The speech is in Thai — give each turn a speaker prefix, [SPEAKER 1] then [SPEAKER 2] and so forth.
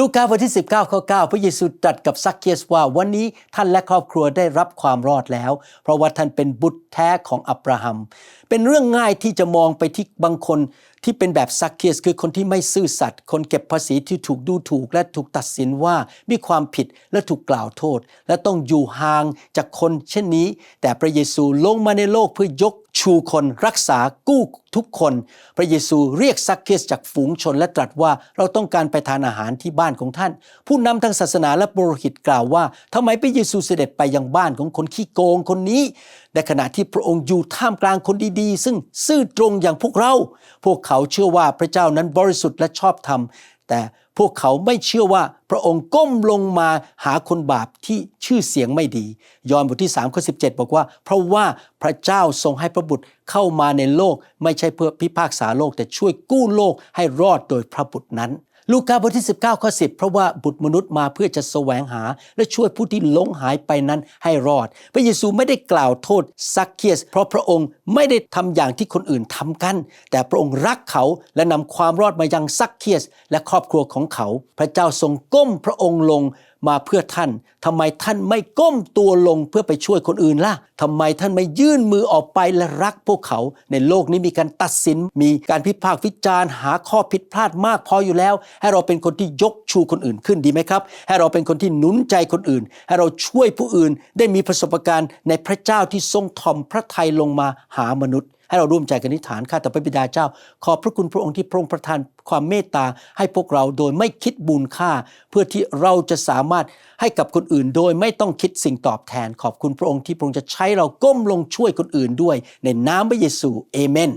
[SPEAKER 1] ลูกาบทที่ 19ข้อ9พระเยซูตรัสกับซักเคียสว่าวันนี้ท่านและครอบครัวได้รับความรอดแล้ว เพราะว่าท่านเป็นบุตรแท้ของอับราฮัม เป็นเรื่องง่ายที่จะมองไปที่บางคนที่เป็นแบบซักเคียสคือคนที่ไม่ซื่อสัตย์คนเก็บภาษีที่ถูกดูถูก และถูกตัดสินว่ามีความผิดและถูกกล่าวโทษ และต้องอยู่ห่างจากคนเช่นนี้ แต่พระเยซูลงมาในโลกเพื่อยกชูคนรักษากู้ทุกคน พระเยซูเรียกซักเคสจากฝูงชนและตรัสว่าเราต้องการไปทานอาหารที่บ้านของท่าน ผู้นำทางศาสนาและปุโรหิตกล่าวว่าทำไมพระเยซูเสด็จไปยังบ้านของคนขี้โกงคนนี้ ในขณะที่พระองค์อยู่ท่ามกลางคนดีๆ ซึ่งซื่อตรงอย่างพวกเรา พวกเขาเชื่อว่าพระเจ้านั้นบริสุทธิ์และชอบธรรม แต่พวกเขาไม่เชื่อว่าพระองค์ก้มลงมาหาคนบาปที่ชื่อเสียงไม่ดี ยอห์นบทที่3ข้อ17 บอกว่า เพราะว่าพระเจ้าทรงให้พระบุตรเข้ามาในโลก ไม่ใช่เพื่อพิพากษาโลก แต่ช่วยกู้โลกให้รอดโดยพระบุตรนั้น ลูกาบทที่ 19ข้อ10 เพราะว่าบุตรมนุษย์มาเพื่อจะแสวงหา และช่วยผู้ที่หลงหายไปนั้นให้รอด พระเยซูไม่ได้กล่าวโทษซักเคียส เพราะพระองค์ไม่ได้ทำอย่างที่คนอื่นทำกัน แต่พระองค์รักเขาและนำความรอดมายังซักเคียส และครอบครัวของเขา พระเจ้าทรงก้มพระองค์ลงมาเพื่อท่านทำไมท่านไม่ก้มตัวลงเพื่อไปช่วยคนอื่นล่ะทำไมท่านไม่ยื่นมือออกไปและรักพวกเขา ในโลกนี้มีการตัดสิน มีการพิพากษ์วิจารณ์หาข้อผิดพลาดมากพออยู่แล้ว ให้เราเป็นคนที่ยกชูคนอื่นขึ้นดีไหมครับ ให้เราเป็นคนที่หนุนใจคนอื่น ให้เราช่วยผู้อื่นได้มีประสบการณ์ในพระเจ้าที่ทรงถ่อมพระทัยลงมาหามนุษย์ ให้เราร่วมใจกันอธิษฐานข้าแต่พระบิดาเจ้า ขอบพระคุณพระองค์ที่พระองค์ประทานความเมตตาให้พวกเราโดยไม่คิดบุญค่า เพื่อที่เราจะสามารถให้กับคนอื่น โดยไม่ต้องคิดสิ่งตอบแทน ขอบคุณพระองค์ที่พระองค์จะใช้เราก้มลงช่วยคนอื่นด้วย ในนามพระเยซูเอเมน